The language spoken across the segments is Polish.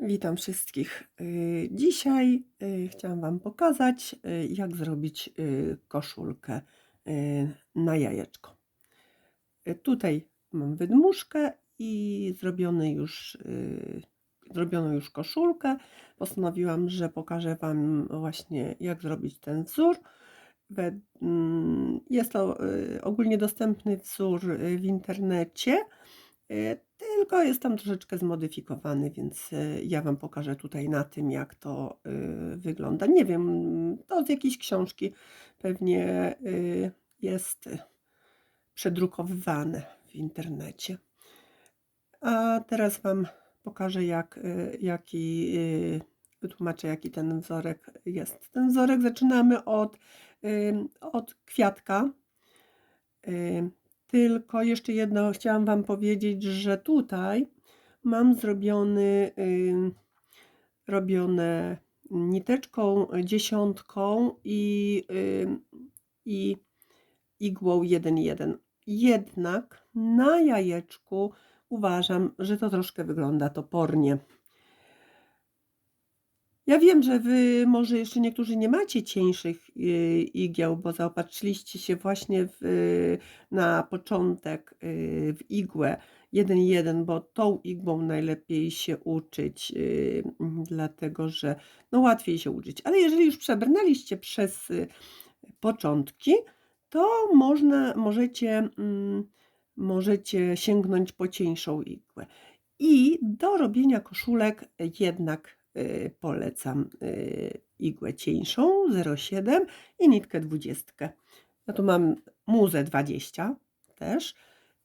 Witam wszystkich. Y, Dzisiaj y, chciałam Wam pokazać, y, jak zrobić koszulkę na jajeczko. Tutaj mam wydmuszkę i zrobiony już, zrobioną już koszulkę. Postanowiłam, że pokażę Wam właśnie, jak zrobić ten wzór. Mm, Jest to ogólnie dostępny wzór w internecie. Y, Tylko jest tam troszeczkę zmodyfikowany, więc y, ja Wam pokażę tutaj na tym, jak to y, wygląda. Nie wiem, to z jakiejś książki pewnie jest przedrukowywane w internecie. A teraz Wam pokażę, jak, jaki, wytłumaczę, jaki ten wzorek jest. Ten wzorek zaczynamy od, od kwiatka. Tylko jeszcze jedno chciałam Wam powiedzieć, że tutaj mam zrobiony, robione niteczką dziesiątką i, i igłą 1,1. Jednak na jajeczku uważam, że to troszkę wygląda topornie. Ja wiem, że Wy może jeszcze niektórzy nie macie cieńszych y, igieł, bo zaopatrzyliście się właśnie w, na początek y, w igłę 1,1, bo tą igłą najlepiej się uczyć, y, dlatego że no łatwiej się uczyć. Ale jeżeli już przebrnęliście przez początki, to można, możecie, mm, możecie sięgnąć po cieńszą igłę. I do robienia koszulek jednak polecam y, igłę cieńszą 0,7 i nitkę 20. Ja tu mam muzę 20 też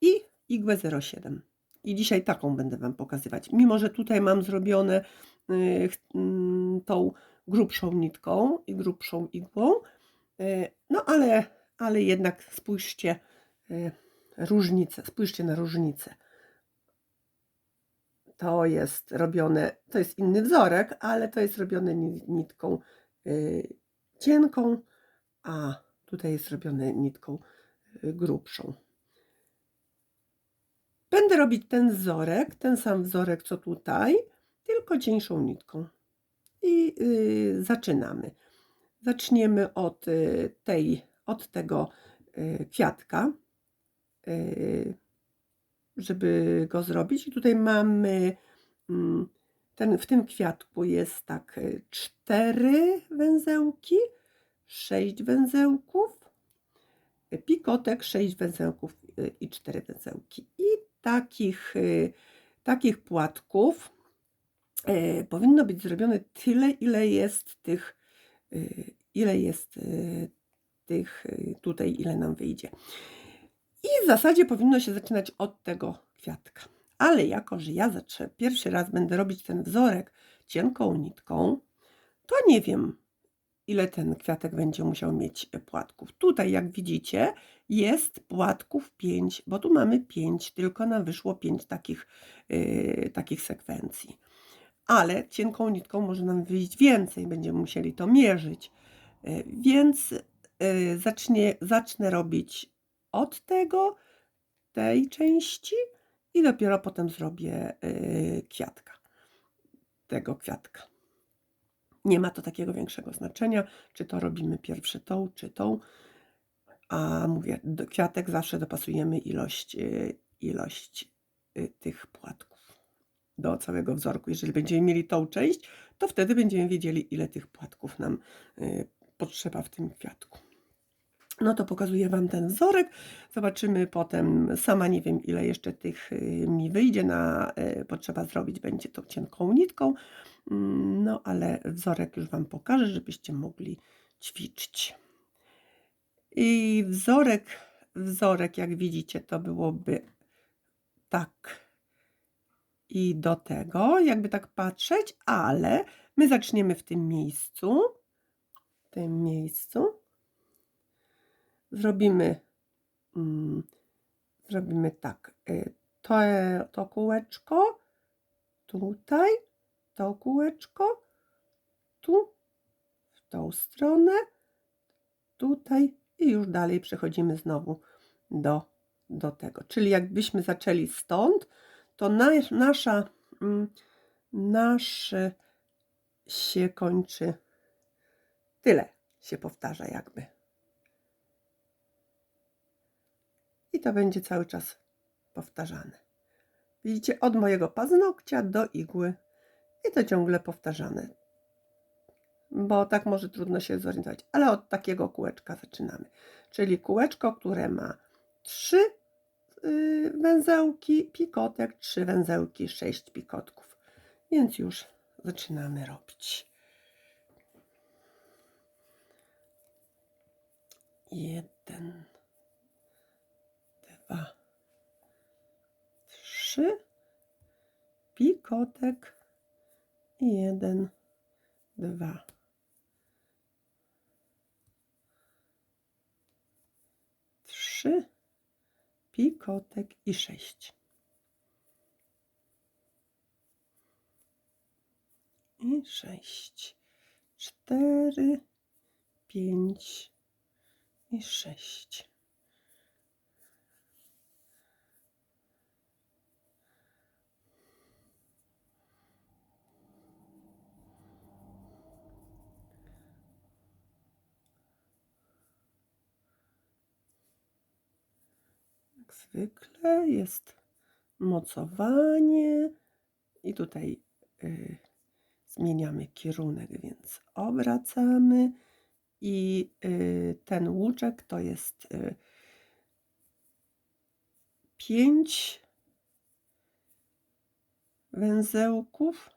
i igłę 0,7. I dzisiaj taką będę Wam pokazywać. Mimo, że tutaj mam zrobione y, mm, tą grubszą nitką i grubszą igłą, y, no ale, ale jednak spójrzcie y, różnicę, spójrzcie na różnicę to jest robione, to jest inny wzorek, ale to jest robione ni- nitką y, cienką, a tutaj jest robione nitką y, grubszą. Będę robić ten wzorek, ten sam wzorek co tutaj, tylko cieńszą nitką. I y, zaczynamy. Zaczniemy od tej, od tego kwiatka. Żeby go zrobić. I tutaj mamy mm, ten, w tym kwiatku jest tak y, cztery węzełki, sześć węzełków, y, pikotek, sześć węzełków y, i cztery węzełki. I takich, takich płatków powinno być zrobione tyle, ile jest tych, ile jest tych tutaj, ile nam wyjdzie. I w zasadzie powinno się zaczynać od tego kwiatka. Ale jako, że ja pierwszy raz będę robić ten wzorek cienką nitką, to nie wiem, ile ten kwiatek będzie musiał mieć płatków. Tutaj, jak widzicie, jest płatków 5, bo tu mamy 5, tylko nam wyszło 5 takich, yy, takich sekwencji. Ale cienką nitką może nam wyjść więcej, będziemy musieli to mierzyć. Yy, Więc yy, zacznie, zacznę robić od tego, tej części i dopiero potem zrobię y, kwiatka, tego kwiatka. Nie ma to takiego większego znaczenia, czy to robimy pierwszy tą, czy tą. A mówię, do kwiatek zawsze dopasujemy ilość, y, ilość y, tych płatków do całego wzorku. Jeżeli będziemy mieli tą część, to wtedy będziemy wiedzieli, ile tych płatków nam potrzeba w tym kwiatku. No to pokazuję Wam ten wzorek. Zobaczymy potem. Sama nie wiem, ile jeszcze tych y, mi wyjdzie. Na, y, potrzeba zrobić będzie to cienką nitką. Mm, No ale wzorek już Wam pokażę, żebyście mogli ćwiczyć. I wzorek, wzorek, jak widzicie, to byłoby tak. I do tego, jakby tak patrzeć, ale my zaczniemy w tym miejscu. W tym miejscu zrobimy, mm, zrobimy tak, y, to, to kółeczko, tutaj, to kółeczko, tu, w tą stronę, tutaj i już dalej przechodzimy znowu do, do tego. Czyli jakbyśmy zaczęli stąd, to na, nasza, mm, nasz się kończy. Tyle się powtarza jakby. I to będzie cały czas powtarzane. Widzicie, od mojego paznokcia do igły. I to ciągle powtarzane. Bo tak może trudno się zorientować. Ale od takiego kółeczka zaczynamy. Czyli kółeczko, które ma trzy y, węzełki pikotek, trzy węzełki, sześć pikotków. Więc już zaczynamy robić. Jeden, dwa, trzy, pikotek. I jeden, dwa. Trzy, pikotek i sześć. I sześć, cztery, pięć. I sześć. Jak zwykle jest mocowanie i tutaj y, zmieniamy kierunek, więc obracamy i y, ten łuczek to jest y, 5 węzełków,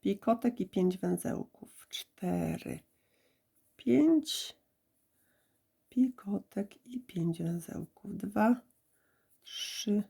pikotek i 5 węzełków, 4, 5 pikotek i 5 węzełków, 2, 3,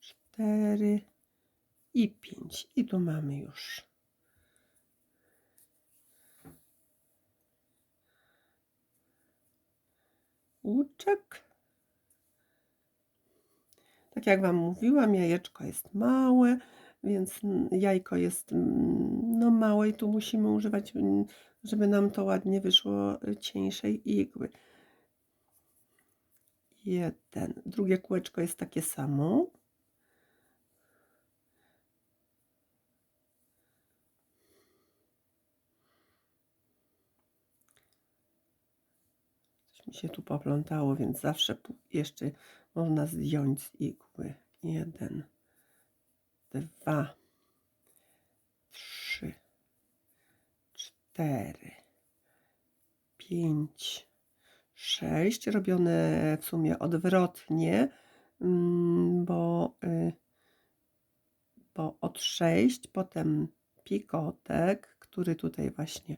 4 i 5 i tu mamy już łuczek. Tak jak Wam mówiłam, jajeczko jest małe, więc jajko jest no małe i tu musimy używać, żeby nam to ładnie wyszło, cieńszej igły. Jeden. Drugie kółeczko jest takie samo. mi się tu poplątało, więc zawsze jeszcze można zdjąć z igły. Jeden, dwa, trzy, cztery, pięć, sześć. Robione w sumie odwrotnie, mm, bo, y, bo od sześć, potem pikotek, który tutaj właśnie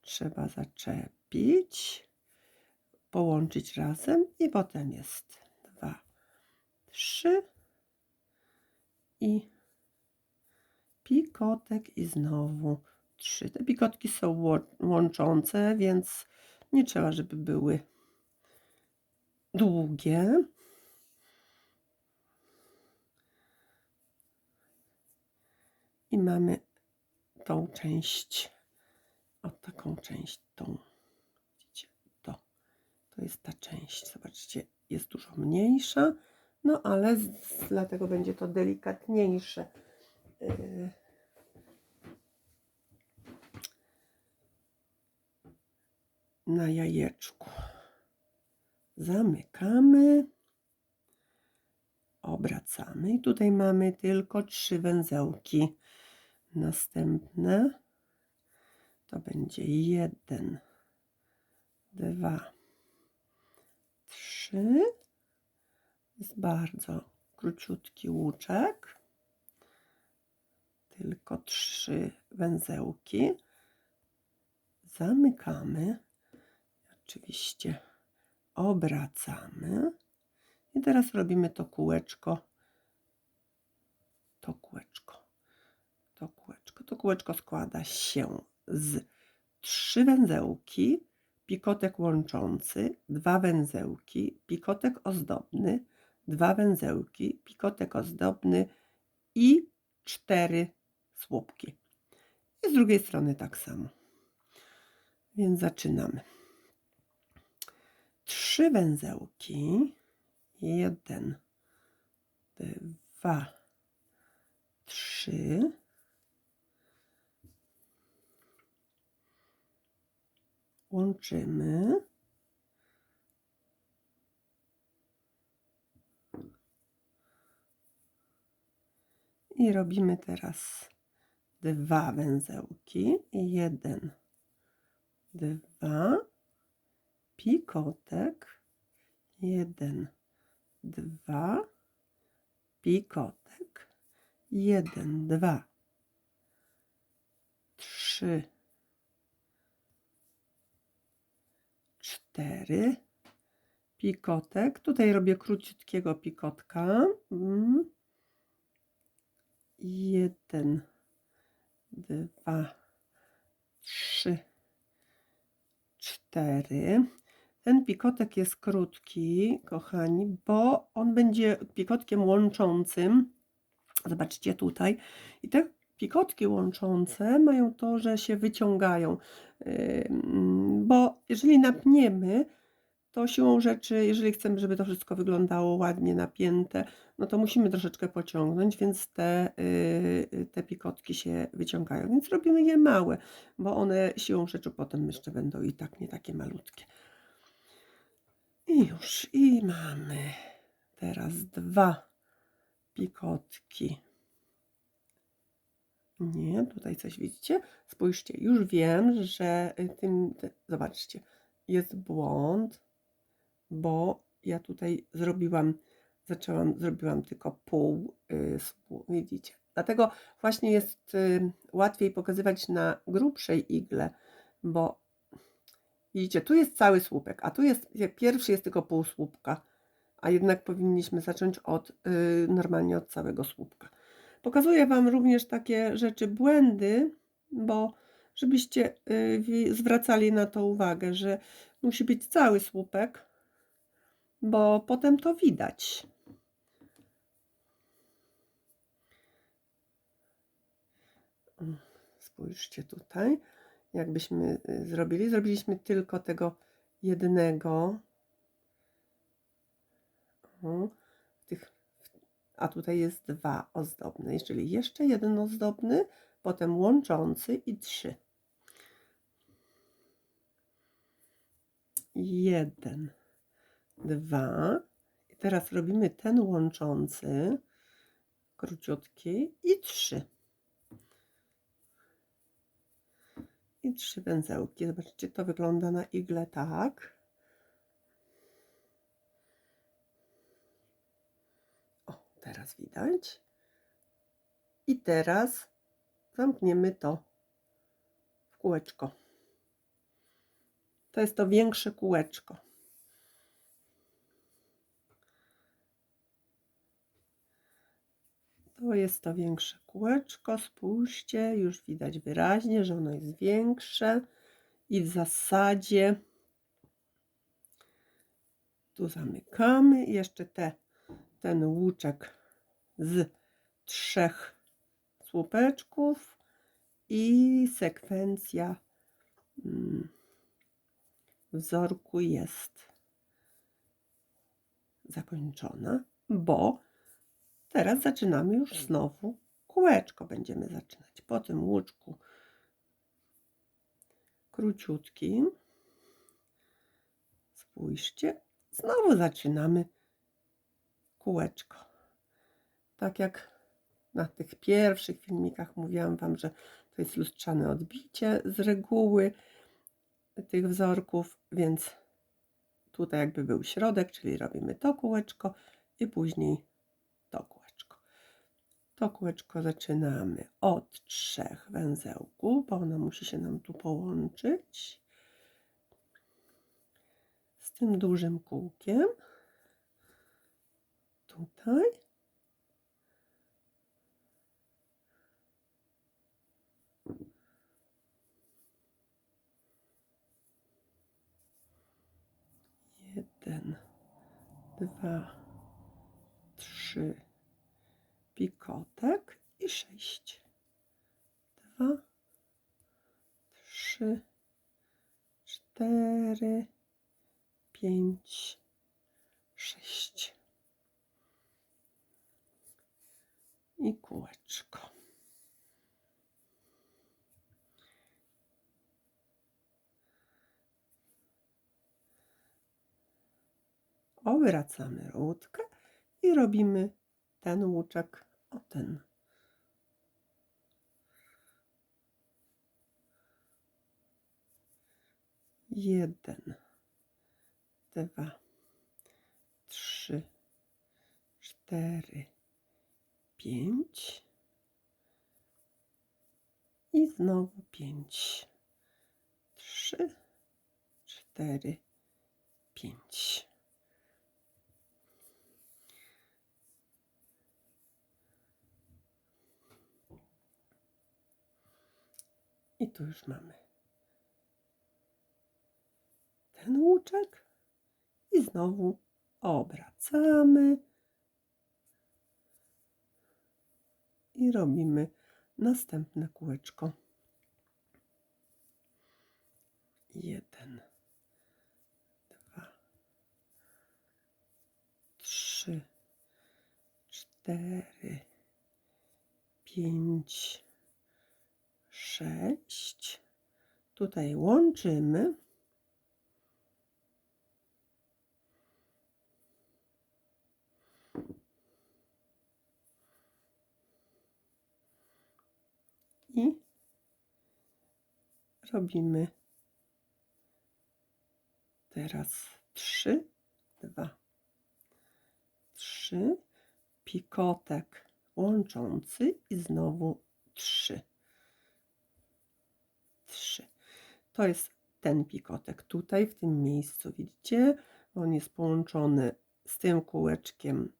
trzeba zaczepić połączyć razem i potem jest dwa, trzy i pikotek i znowu trzy. Te pikotki są łączące, więc nie trzeba, żeby były długie. I mamy tą część, o taką część, tą to jest ta część. Zobaczcie, jest dużo mniejsza, no ale z, dlatego będzie to delikatniejsze. Yy. Na jajeczku. Zamykamy. Obracamy i tutaj mamy tylko trzy węzełki. Następne to będzie jeden, dwa, trzy. Jest bardzo króciutki łuczek. Tylko trzy węzełki. Zamykamy. Oczywiście obracamy. I teraz robimy to kółeczko. To kółeczko. To kółeczko. To kółeczko składa się z trzy węzełki, pikotek łączący, dwa węzełki, pikotek ozdobny, dwa węzełki, pikotek ozdobny i cztery słupki. I z drugiej strony tak samo. Więc zaczynamy. Trzy węzełki, jeden, dwa, trzy. Łączymy. I robimy teraz dwa węzełki. Jeden, dwa, pikotek. Jeden, dwa, pikotek. Jeden, dwa, trzy, cztery. Pikotek. Tutaj robię króciutkiego pikotka. Mm. Jeden, dwa, trzy, cztery. Ten pikotek jest krótki, kochani, bo on będzie pikotkiem łączącym. Zobaczcie tutaj. I te pikotki łączące mają to, że się wyciągają, bo jeżeli napniemy, to siłą rzeczy, jeżeli chcemy, żeby to wszystko wyglądało ładnie napięte, no to musimy troszeczkę pociągnąć, więc te, yy, te pikotki się wyciągają. Więc robimy je małe, bo one siłą rzeczy potem jeszcze będą i tak nie takie malutkie. I już, i mamy teraz dwa pikotki. Nie, tutaj coś widzicie? Spójrzcie, już wiem, że y, tym, te, zobaczcie, jest błąd, bo ja tutaj zrobiłam, zaczęłam, zrobiłam tylko pół, y, widzicie? Dlatego właśnie jest y, łatwiej pokazywać na grubszej igle, bo widzicie, tu jest cały słupek, a tu jest, pierwszy jest tylko pół słupka, a jednak powinniśmy zacząć od, y, normalnie od całego słupka. Pokazuję Wam również takie rzeczy, błędy, bo żebyście y, zwracali na to uwagę, że musi być cały słupek, bo potem to widać. Spójrzcie tutaj, jakbyśmy y, zrobili. Zrobiliśmy tylko tego jednego. Tych, a tutaj jest dwa ozdobne, czyli jeszcze jeden ozdobny, potem łączący i trzy. Jeden, dwa. I teraz robimy ten łączący, króciutki i trzy. I trzy węzełki. Zobaczcie, to wygląda na igle tak. O, teraz widać. I teraz zamkniemy to w kółeczko. To jest to większe kółeczko. To jest to większe kółeczko. Spójrzcie, już widać wyraźnie, że ono jest większe i w zasadzie tu zamykamy. Jeszcze te, ten łuczek z trzech słupeczków i sekwencja mm, wzorku jest zakończona, bo teraz zaczynamy już znowu kółeczko będziemy zaczynać. Po tym łuczku króciutkim spójrzcie, znowu zaczynamy kółeczko. Tak jak na tych pierwszych filmikach mówiłam Wam, że to jest lustrzane odbicie z reguły tych wzorków, więc tutaj jakby był środek, czyli robimy to kółeczko i później. To kółeczko zaczynamy od trzech węzełków, bo ono musi się nam tu połączyć z tym dużym kółkiem. Tutaj. jeden, dwa, trzy, pikotek i sześć. Dwa, trzy, cztery, pięć, sześć. i kółeczko. Obracamy łódkę i robimy ten łuczek o ten. Jeden, dwa, trzy, cztery, pięć. I znowu pięć, trzy, cztery, pięć. I tu już mamy. Ten łuczek. I znowu obracamy. I robimy następne kółeczko. Jeden, dwa, trzy, cztery, pięć, sześć. Tutaj łączymy. I robimy teraz trzy, dwa, trzy, pikotek łączący i znowu trzy trzy. To jest ten pikotek tutaj, w tym miejscu, widzicie? On jest połączony z tym kółeczkiem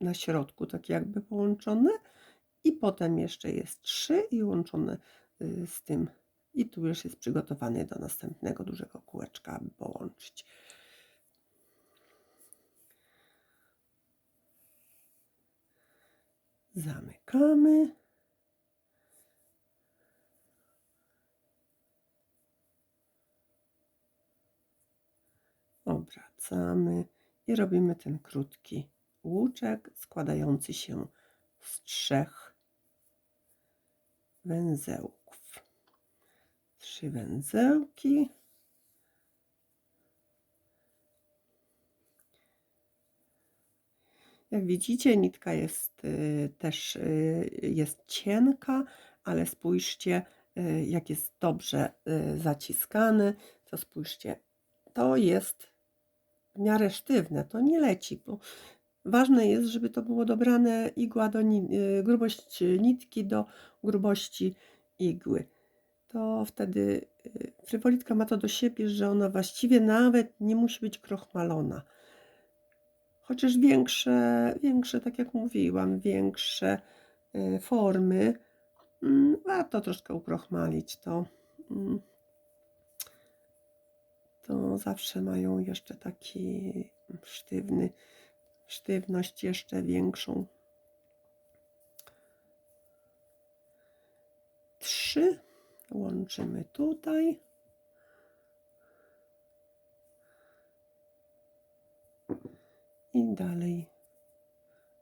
na środku, tak jakby połączone. I potem jeszcze jest trzy i łączone y, z tym. I tu już jest przygotowany do następnego dużego kółeczka, aby połączyć. Zamykamy. Obracamy i robimy ten krótki łuczek składający się z trzech węzełków. Trzy węzełki. Jak widzicie, nitka jest y, też y, jest cienka, ale spójrzcie, y, jak jest dobrze zaciskany, to spójrzcie, to jest w miarę sztywne, to nie leci, bo ważne jest, żeby to było dobrane igła do y, grubość nitki do grubości igły. To wtedy y, frywolitka ma to do siebie, że ona właściwie nawet nie musi być krochmalona. Chociaż większe, większe, tak jak mówiłam, większe y, formy, mm, warto troszkę ukrochmalić to. To zawsze mają jeszcze taki sztywny, sztywność jeszcze większą. Trzy łączymy tutaj. I dalej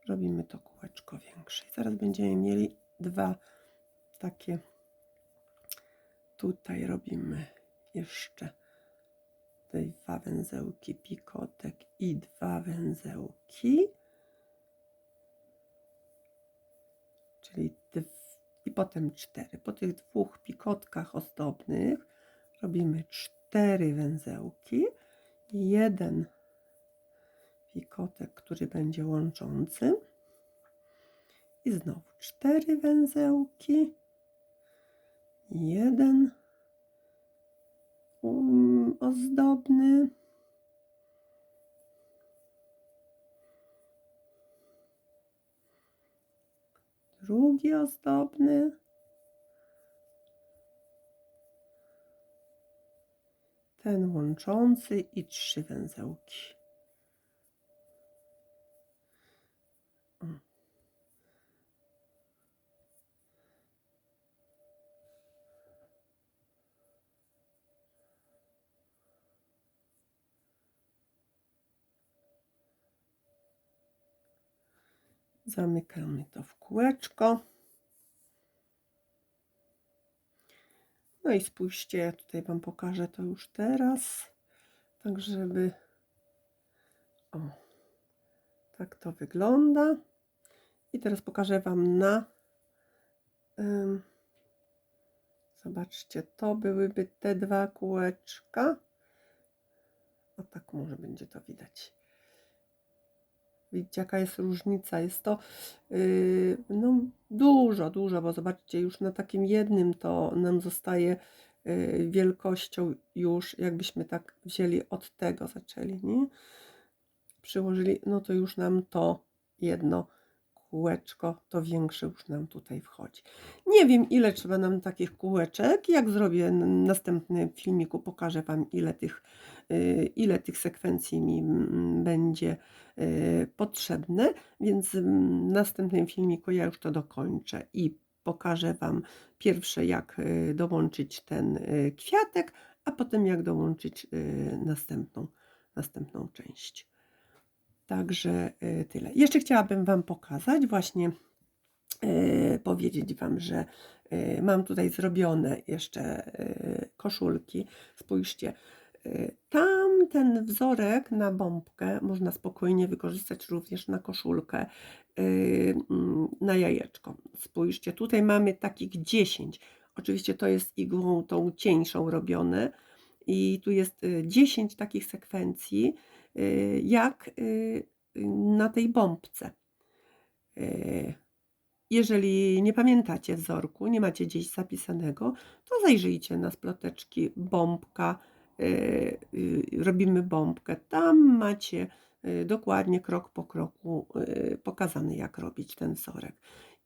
robimy to kółeczko większe. Zaraz będziemy mieli dwa takie. Tutaj robimy jeszcze tutaj dwa węzełki pikotek i dwa węzełki, czyli i potem cztery. Po tych dwóch pikotkach ozdobnych robimy cztery węzełki, jeden pikotek, który będzie łączący. I znowu cztery węzełki, jeden um, ozdobny. Drugi ozdobny. Ten łączący i trzy węzełki. Zamykamy to w kółeczko. No i spójrzcie, ja tutaj Wam pokażę to już teraz, tak żeby. O, tak to wygląda. I teraz pokażę Wam na. ym, zobaczcie, to byłyby te dwa kółeczka. O tak może będzie to widać. Widzicie, jaka jest różnica? Jest to yy, no, dużo, dużo, bo zobaczcie, już na takim jednym to nam zostaje yy, wielkością już, jakbyśmy tak wzięli od tego, zaczęli, nie? Przyłożyli, no to już nam to jedno kółeczko, to większe już nam tutaj wchodzi. Nie wiem, ile trzeba nam takich kółeczek. Jak zrobię następny filmiku, pokażę Wam, ile tych, y, ile tych sekwencji mi mm, będzie potrzebne, więc w następnym filmiku ja już to dokończę i pokażę Wam pierwsze, jak y, dołączyć ten y, kwiatek, a potem jak dołączyć y, następną, następną część. Także y, tyle. Jeszcze chciałabym Wam pokazać, właśnie y, powiedzieć Wam, że y, mam tutaj zrobione jeszcze y, koszulki. Spójrzcie, y, ten wzorek na bombkę można spokojnie wykorzystać również na koszulkę, y, mm, na jajeczko. Spójrzcie, tutaj mamy takich 10. Oczywiście to jest igłą tą cieńszą robione i tu jest y, 10 takich sekwencji y, jak y, na tej bombce. Y, Jeżeli nie pamiętacie wzorku, nie macie gdzieś zapisanego, to zajrzyjcie na sploteczki bombka. Y, y, Robimy bombkę. Tam macie y, dokładnie krok po kroku y, pokazany, jak robić ten wzorek.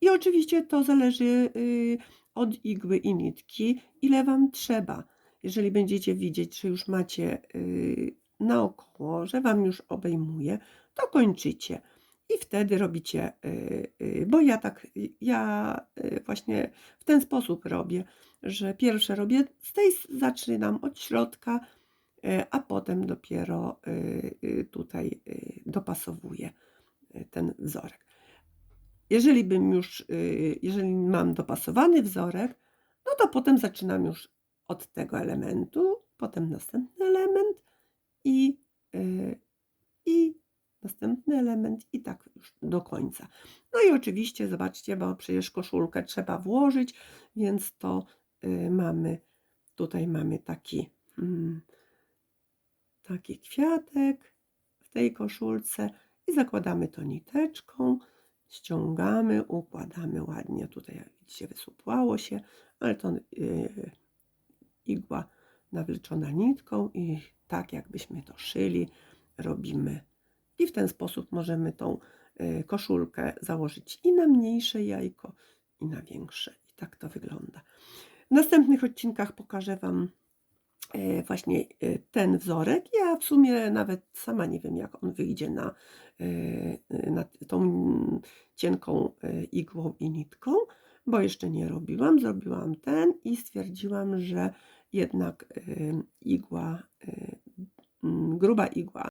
I oczywiście to zależy y, od igły i nitki, ile Wam trzeba. Jeżeli będziecie widzieć, że już macie y, naokoło, że Wam już obejmuje, to kończycie. I wtedy robicie, y, y, bo ja tak, ja y, właśnie w ten sposób robię, że pierwsze robię z tej, zaczynam od środka, a potem dopiero tutaj dopasowuję ten wzorek. Jeżeli bym już, jeżeli mam dopasowany wzorek, no to potem zaczynam już od tego elementu, potem następny element i, i następny element i tak już do końca. No i oczywiście zobaczcie, bo przecież koszulkę trzeba włożyć, więc to y, mamy, tutaj mamy taki, mm, taki kwiatek w tej koszulce i zakładamy to niteczką, ściągamy, układamy ładnie, tutaj jak widzicie wysupłało się, ale to y, igła nawleczona nitką i tak jakbyśmy to szyli, robimy. I w ten sposób możemy tą y, koszulkę założyć i na mniejsze jajko, i na większe. I tak to wygląda. W następnych odcinkach pokażę Wam e, właśnie e, ten wzorek. Ja w sumie nawet sama nie wiem, jak on wyjdzie na, e, na tą cienką igłą i nitką, bo jeszcze nie robiłam. Zrobiłam ten i stwierdziłam, że jednak igła, gruba igła